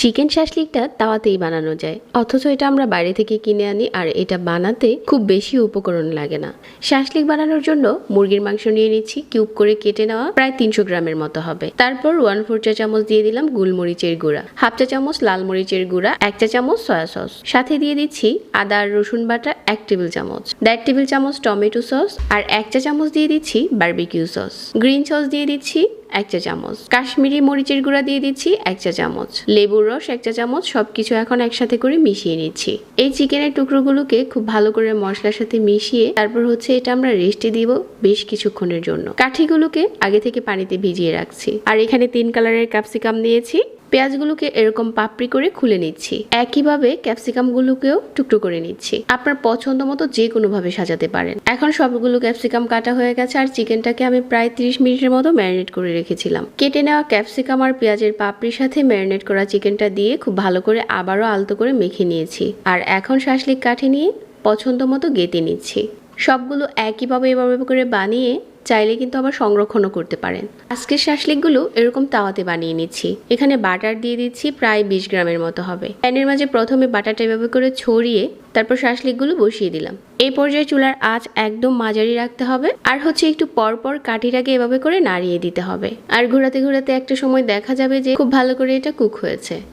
Chicken শাসলিকটা তাওয়াতেই বানানো যায়। অথচ এটা আমরা বাইরে থেকে কিনে আনি আর এটা বানাতে খুব বেশি উপকরণ লাগে না। শাসলিক বানানোর জন্য মুরগির মাংস নিয়ে নিচ্ছি, কিউব করে কেটে নেওয়া প্রায় তিনশো গ্রামের মতো হবে। তারপর ওয়ান ফোর চা চামচ দিয়ে দিলাম গুলমরিচের গুঁড়া, হাফ চা চামচ লাল মরিচের গুঁড়া, এক চা চামচ সয়া সস। সাথে দিয়ে দিচ্ছি আদা আর রসুন বাটা এক টেবিল চামচ, দেড় টেবিল চামচ টমেটো সস আর এক চা চামচ দিয়ে দিচ্ছি বারবিকিউ সস। গ্রিন সস দিয়ে দিচ্ছি এক চা চামচ। কাশ্মীরি মরিচের গুঁড়া দিয়ে দিচ্ছি এক চা চামচ। লেবুর রস এক চা চামচ, সবকিছু এখন একসাথে করে মিশিয়ে নিচ্ছি। এই চিকেনের টুকরোগুলোকে খুব ভালো করে মশলার সাথে মিশিয়ে তারপর হচ্ছে এটা আমরা রেস্টে দিব বেশ কিছুক্ষণের জন্য। কাঠিগুলোকে আগে থেকে পানিতে ভিজিয়ে রাখছি। আর এখানে তিন কালারের ক্যাপসিকাম নিয়েছি পেঁয়াজগুলোকে এরকম পাপড়ি করে খুলে নিচ্ছি। একইভাবে ক্যাপসিকামগুলোকেও টুকরো করে নিচ্ছি। আপনার পছন্দ মতো যে কোনো ভাবে সাজাতে পারেন। এখন সবগুলো ক্যাপসিকাম কাটা হয়ে গেছে আর চিকেনটাকে আমি প্রায় 30 মিনিটের মতো ম্যারিনেট করে রেখেছিলাম। কেটে নেওয়া ক্যাপসিকাম আর পেঁয়াজের পাপড়ির সাথে ম্যারিনেট করা চিকেনটা দিয়ে খুব ভালো করে আবারও আলতো করে মেখে নিয়েছি। আর এখন শাসলিক কাঠি নিয়ে পছন্দ মতো গেঁথে নিচ্ছি। সবগুলো একইভাবে এভাবে করে বানিয়ে চাইলে কিন্তু আবার সংরক্ষণও করতে পারেন। আজকের শাসলিকগুলো এরকম তাওয়াতে বানিয়ে নিচ্ছি। এখানে বাটার দিয়ে দিচ্ছি প্রায় বিশ গ্রামের মতো হবে। প্যানের মাঝে প্রথমে বাটারটা এভাবে করে ছড়িয়ে তারপর শাসলিকগুলো বসিয়ে দিলাম। এই পর্যায়ে চুলার আঁচ একদম মাঝারি রাখতে হবে আর হচ্ছে একটু পরপর কাঠিটাকে এভাবে করে নাড়িয়ে দিতে হবে। আর ঘোরাতে ঘোরাতে একটা সময় দেখা যাবে যে খুব ভালো করে এটা কুক হয়েছে।